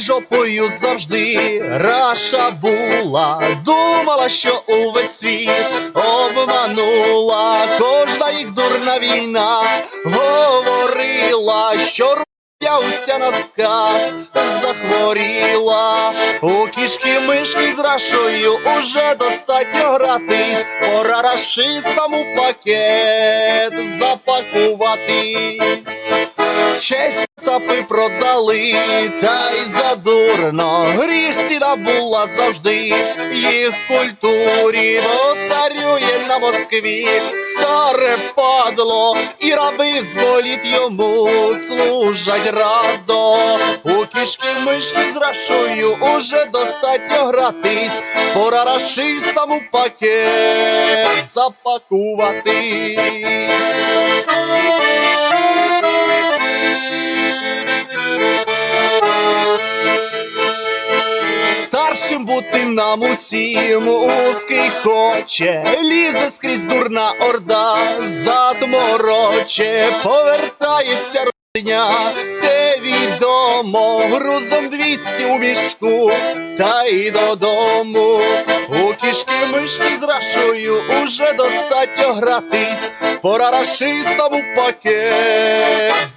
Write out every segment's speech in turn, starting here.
жопою завжди раша була, думала, що увесь світ обманула, кожна їх дурна війна говорила, що уся на сказ захворіла, у кішки мишки з рашою уже достатньо гратись, пора рашистам у пакет запакуватись. Честь цапи продали, та й задурно грішці набула завжди. Їх культурі, бо царює на Москві. Старе падло, і раби з боліт йому. Служать радо. У кішки мишки з рашою уже достатньо гратись, пора рашистам у пакет запакуватись. Старшим бути нам усім. Узкий хоче, лізе скрізь дурна орда, затмороче, повертається родня, те відомо, грузом двісті у мішку, та й додому. У кішки мишки з рашою уже достатньо гратись, пора рашистам у пакет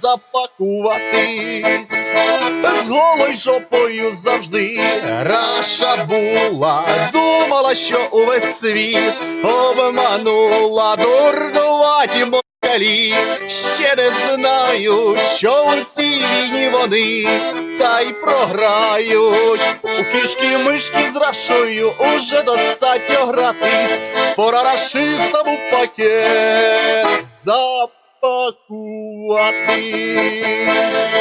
запакуватись. З голою жопою завжди. Раша була, думала, що увесь світ обманула, дурнуваті москалі, ще не знають, що у цій війні вони. Та й програють. У кішки мишки з рашою уже достатньо гратись, пора рашистам у пакет запакуватись.